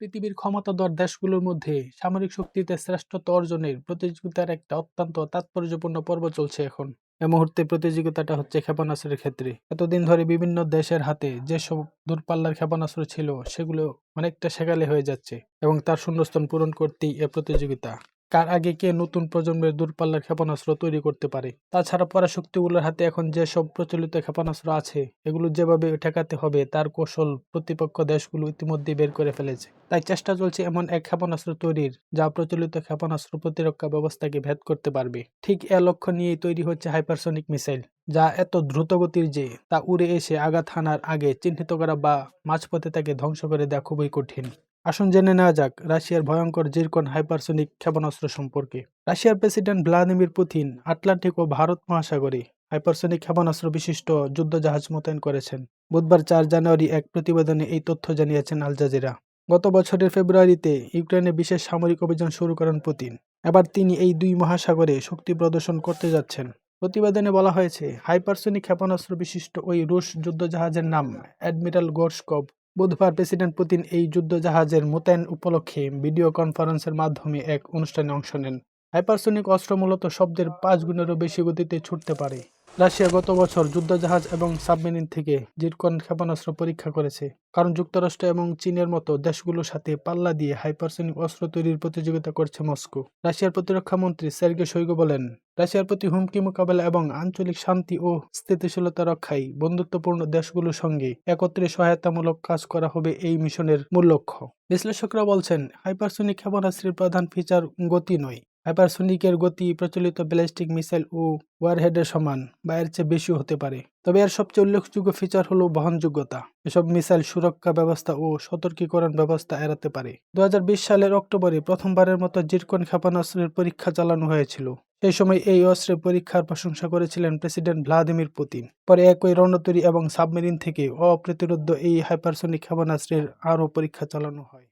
পৃথিবীর ক্ষমতাধর দেশগুলোর মধ্যে সামরিক শক্তিতে শ্রেষ্ঠত্ব অর্জনের প্রতিযোগিতার একটা অত্যন্ত তাৎপর্যপূর্ণ পর্ব চলছে এখন। এ মুহূর্তে প্রতিযোগিতাটা হচ্ছে ক্ষেপণাস্ত্রের ক্ষেত্রে। এতদিন ধরে বিভিন্ন দেশের হাতে যেসব দূরপাল্লার ক্ষেপণাস্ত্র ছিল, সেগুলো অনেকটা সেকালে হয়ে যাচ্ছে এবং তার শূন্যস্থান পূরণ করতেই এ প্রতিযোগিতা। কার আগে কে নতুন প্রজন্মের দূরপাল্লার ক্ষেপণাস্ত্র তৈরি করতে পারে? তাছাড়া পরাশক্তিগুলোর হাতে এখন যেসব প্রচলিত ক্ষেপণাস্ত্র আছে, এগুলো যেভাবে ঠেকাতে হবে, তার কৌশল প্রতিপক্ষ দেশগুলো ইতিমধ্যে বের করে ফেলেছে। তাই চেষ্টা চলছে এমন এক ক্ষেপণাস্ত্র তৈরির, যা প্রচলিত ক্ষেপণাস্ত্র প্রতিরক্ষা ব্যবস্থাকে ভেদ করতে পারবে। ঠিক এ লক্ষ্য নিয়েই তৈরি হচ্ছে হাইপারসনিক মিসাইল, যা এত দ্রুতগতির যে তা উড়ে এসে আঘাত হানার আগে চিহ্নিত করা বা মাঝপথে তাকে ধ্বংস করে দেওয়া খুবই কঠিন। আসুন জেনে নেওয়া যাক রাশিয়ার ভয়ঙ্কর জিরকন হাইপারসনিক ক্ষেপণাস্ত্র সম্পর্কে। রাশিয়ার প্রেসিডেন্ট ভ্লাদিমির পুতিন আটলান্টিক ও ভারত মহাসাগরে হাইপারসনিক ক্ষেপণাস্ত্র বিশিষ্ট যুদ্ধজাহাজ মোতায়েন করেছেন। বুধবার চার জানুয়ারি এক প্রতিবেদনে এই তথ্য জানিয়েছেন আল জাজিরা। গত বছরের ফেব্রুয়ারিতে ইউক্রেনে বিশেষ সামরিক অভিযান শুরু করেন পুতিন। এবার তিনি এই দুই মহাসাগরে শক্তি প্রদর্শন করতে যাচ্ছেন। প্রতিবেদনে বলা হয়েছে, হাইপারসনিক ক্ষেপণাস্ত্র বিশিষ্ট ওই রুশ যুদ্ধজাহাজের নাম অ্যাডমিরাল গোর্সকভ বুধবার প্রেসিডেন্ট পুতিন এই যুদ্ধজাহাজের মোতায়েন উপলক্ষে ভিডিও কনফারেন্সের মাধ্যমে এক অনুষ্ঠানে অংশ নেন। হাইপারসনিক অস্ত্র মূলত শব্দের পাঁচ গুণেরও বেশি গতিতে ছুটতে পারে। রাশিয়া গত বছর যুদ্ধজাহাজ এবং সাবমেরিন থেকে জিরকন ক্ষেপণাস্ত্র পরীক্ষা করেছে। কারণ যুক্তরাষ্ট্র এবং চীনের মতো দেশগুলোর সাথে পাল্লা দিয়ে হাইপারসনিক অস্ত্র তৈরির প্রতিযোগিতা করছে মস্কো। রাশিয়ার প্রতিরক্ষা মন্ত্রী সের্গে শৈগো বলেন, রাশিয়ার প্রতি হুমকি মোকাবেলা এবং আঞ্চলিক শান্তি ও স্থিতিশীলতা রক্ষায় বন্ধুত্বপূর্ণ দেশগুলোর সঙ্গে একত্রে সহায়তামূলক কাজ করা হবে এই মিশনের মূল লক্ষ্য। বিশ্লেষকরা বলছেন, হাইপারসনিক ক্ষেপণাস্ত্রের প্রধান ফিচার গতি নয়। হাইপারসনিকের গতি প্রচলিত ব্যালিস্টিক মিসাইল ও ওয়ারহেডের সমান বা এর চেয়ে বেশিও হতে পারে। তবে এর সবচেয়ে উল্লেখযোগ্য ফিচার হলো বহনযোগ্যতা। এসব মিসাইল সুরক্ষা ব্যবস্থা ও সতর্কীকরণ ব্যবস্থা এড়াতে পারে। দু হাজার বিশ সালের অক্টোবরে প্রথমবারের মতো জিরকন ক্ষেপণাস্ত্রের পরীক্ষা চালানো হয়েছিল। সেই সময় এই অস্ত্রের পরীক্ষার প্রশংসা করেছিলেন প্রেসিডেন্ট ভ্লাদিমির পুতিন। পরে একই রণতরী এবং সাবমেরিন থেকে অপ্রতিরোধ এই হাইপারসনিক ক্ষেপণাস্ত্রের আরও পরীক্ষা চালানো হয়।